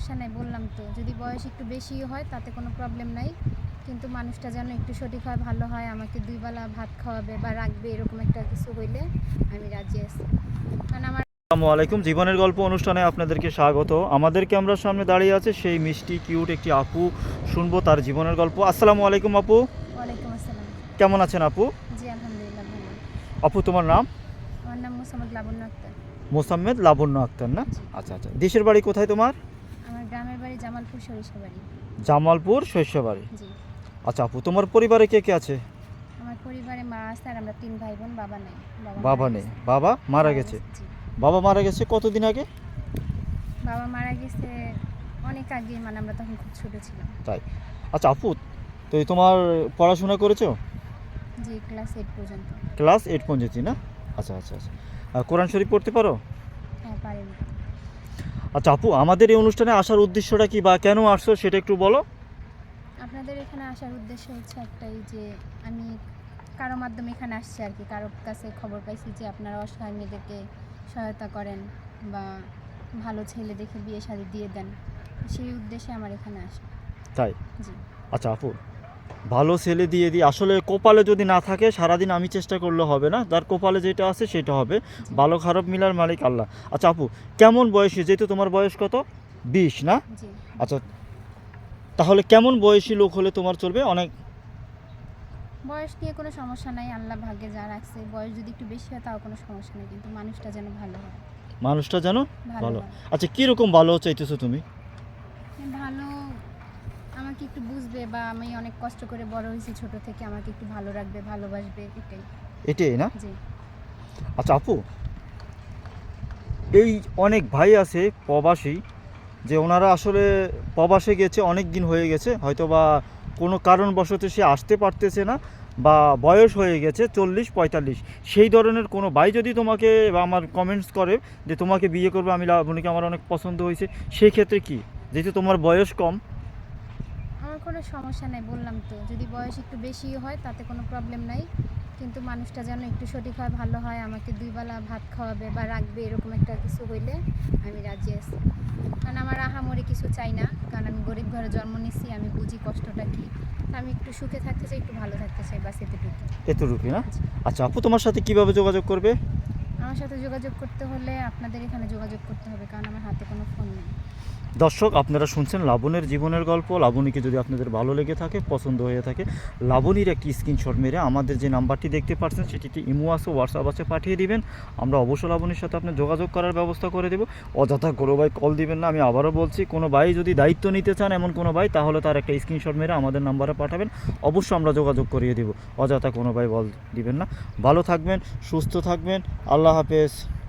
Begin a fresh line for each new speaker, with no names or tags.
সমস্যা নাই বললাম তো। যদি বয়স একটু বেশি হয় তাতে কোনো প্রবলেম নাই। কিন্তু মানুষটা যেন একটু সঠিক হয় ভালো হয় আমাকে দুই বেলা ভাত খাওয়াবে বা রাখবে এরকম একটা কিছু হইলে আমি রাজি আছি। কারণ আমার
আসসালামু আলাইকুম। জীবনের গল্প অনুষ্ঠানে আপনাদেরকে স্বাগত। আমাদের ক্যামেরার সামনে দাঁড়িয়ে আছে সেই মিষ্টি কিউট একটি আপু। শুনব তার জীবনের গল্প। আসসালামু আলাইকুম আপু।
ওয়ালাইকুম আসসালাম।
কেমন আছেন আপু?
জি আলহামদুলিল্লাহ ভালো।
আপু তোমার নাম?
আমার নাম মোসাম্মদ লাবণ্য আক্তার।
মোসাম্মেদ লাবণ্য আক্তার না? আচ্ছা আচ্ছা। দেশের বাড়ি কোথায় তোমার?
বাড়ি জামালপুর সরিষা বাড়ি
জামালপুর
জি।
আচ্ছা আপু তোমার পরিবারে কে কে আছে?
আমার পরিবারে মা আছে আর আমরা তিন ভাই বোন বাবা নাই।
বাবা নেই। বাবা মারা গেছে? বাবা মারা গেছে কতদিন আগে?
বাবা মারা গেছে অনেক আগে মানে আমরা তখন খুব ছোট ছিলাম।
তাই। আচ্ছা আপু তো তোমার পড়াশোনা করেছ?
জি ক্লাস এইট পর্যন্ত।
ক্লাস এইট পর্যন্ত না? আচ্ছা আচ্ছা আচ্ছা। কোরআন শরীফ পড়তে পারো?
হ্যাঁ পারিনি
আচ্ছা আপু আমাদের এই অনুষ্ঠানে আসার উদ্দেশ্যটা কি বা কেন আসছো সেটা একটু বলো।
আপনাদের এখানে আসার উদ্দেশ্য হচ্ছে একটাই যে আমি কারও মাধ্যমে এখানে আসছি আর কি কারও কাছে খবর পাইছি যে আপনারা অসহায় মেয়েদেরকে সহায়তা করেন বা ভালো ছেলে দেখে বিয়ে শাদি দিয়ে দেন সেই উদ্দেশ্যে আমার এখানে আসা।
তাই?
জি।
আচ্ছা আপু ভালো ছেলে দিয়ে দিই। আসলে কপালে যদি না থাকে সারাদিন আমি চেষ্টা করলে হবে না। তার কপালে যেটা আছে সেটা হবে। ভালো খারাপ মিলার মালিক আল্লাহ। আচ্ছা আপু কেমন বয়সী? যেহেতু তোমার বয়স কত? বিশ না? আচ্ছা তাহলে কেমন বয়সী লোক হলে তোমার চলবে? অনেক
বয়স নিয়ে কোনো সমস্যা নাই। আল্লাহ ভাগ্যে যা রাখছে। বয়স যদি একটু বেশি হয় তাও কোনো সমস্যা নেই। কিন্তু মানুষটা যেন ভালো হয়।
মানুষটা যেন
ভালো।
আচ্ছা কীরকম ভালো চাইতেছো তুমি?
একটু বুঝবে বা আমি অনেক কষ্ট করে বড় হয়েছি ছোট থেকে আমাকে একটু ভালো রাখবে ভালোবাসবে এটাই।
এটাই না?
জি।
আচ্ছা আপু এই অনেক ভাই আছে প্রবাসী যে ওনারা আসলে প্রবাসে গেছে অনেক দিন হয়ে গেছে হয়তো বা কোনো কারণবশত সে আসতে পারতেছে না বা বয়স হয়ে গেছে চল্লিশ পঁয়তাল্লিশ। সেই ধরনের কোনো ভাই যদি তোমাকে বা আমার কমেন্টস করে যে তোমাকে বিয়ে করবে আমি লাবণীকে আমার অনেক পছন্দ হয়েছে সেই ক্ষেত্রে কি? যেহেতু তোমার বয়স কম
আমার কোনো সমস্যা নাই বললাম তো। যদি বয়স একটু বেশি হয় তাতে কোনো প্রবলেম নাই। কিন্তু মানুষটা যেন একটু সঠিক হয় ভালো হয় আমাকে দুই বেলা ভাত খাওয়াবে বা রাখবে এরকম একটা কিছু হইলে আমি রাজি আছি। কারণ আমার আহামরি কিছু চাই না কারণ আমি গরিব ঘরে জন্ম নিছি আমি বুঝি কষ্টটা কী। আমি একটু সুখে থাকতে চাই একটু ভালো থাকতে চাই বাস এতটুকু
এতটুকু না? আচ্ছা আপু তোমার সাথে কীভাবে যোগাযোগ করবে?
আমার সাথে যোগাযোগ করতে হলে আপনাদের এখানে যোগাযোগ করতে হবে, কারণ আমার হাতে কোনো ফোন নেই।
দর্শক, আপনারা শুনছেন লাবণের জীবনের গল্প। লাবণীকে যদি আপনাদের ভালো লেগে থাকে, পছন্দ হয়ে থাকে, লাবণীর একটি স্ক্রিনশট মেরে আমাদের যে নাম্বারটি দেখতে পাচ্ছেন সেটিতে ইমো আছে হোয়াটসঅ্যাপ আছে, পাঠিয়ে দিবেন। আমরা অবশ্য লাবণীর সাথে আপনার যোগাযোগ করার ব্যবস্থা করে দেবো। অযথা কোনো ভাই কল দিবেন না, আমি আবারও বলছি, কোনো ভাই যদি দায়িত্ব নিতে চান এমন কোনো ভাই, তাহলে তার একটা স্ক্রিনশট মেরে আমাদের নাম্বারে পাঠাবেন। অবশ্যই আমরা যোগাযোগ করিয়ে দেবো। অযথা কোনো ভাই বল দিবেন না। ভালো থাকবেন, সুস্থ থাকবেন। আল্লাহ Olá,